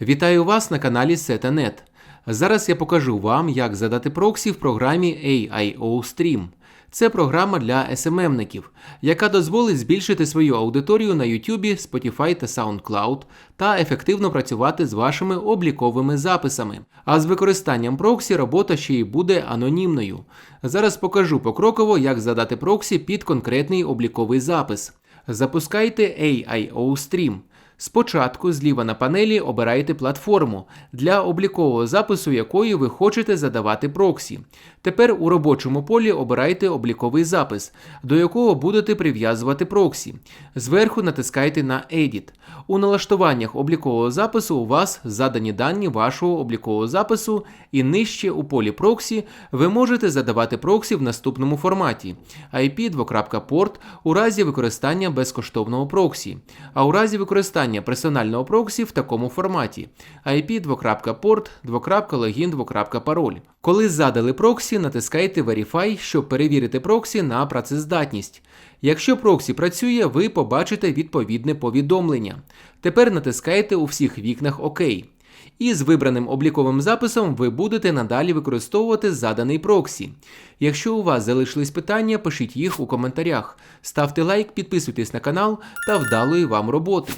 Вітаю вас на каналі Setanet. Зараз я покажу вам, як задати проксі в програмі AIO Stream. Це програма для SMM-ників, яка дозволить збільшити свою аудиторію на YouTube, Spotify та SoundCloud та ефективно працювати з вашими обліковими записами. А з використанням проксі робота ще й буде анонімною. Зараз покажу покроково, як задати проксі під конкретний обліковий запис. Запускайте AIO Stream. Спочатку зліва на панелі обирайте платформу, для облікового запису якої ви хочете задавати проксі. Тепер у робочому полі обирайте обліковий запис, до якого будете прив'язувати проксі. Зверху натискайте на Edit. У налаштуваннях облікового запису у вас задані дані вашого облікового запису, і нижче у полі проксі ви можете задавати проксі в наступному форматі IP 2 порт у разі використання безкоштовного проксі, а у разі використання персонального проксі в такому форматі IP 2 порт 2 логін 2 пароль. Коли задали проксі, натискайте Verify, щоб перевірити проксі на працездатність. Якщо проксі працює, ви побачите відповідне повідомлення. Тепер натискайте у всіх вікнах ОК. І з вибраним обліковим записом ви будете надалі використовувати заданий проксі. Якщо у вас залишились питання, пишіть їх у коментарях. Ставте лайк, підписуйтесь на канал та вдалої вам роботи.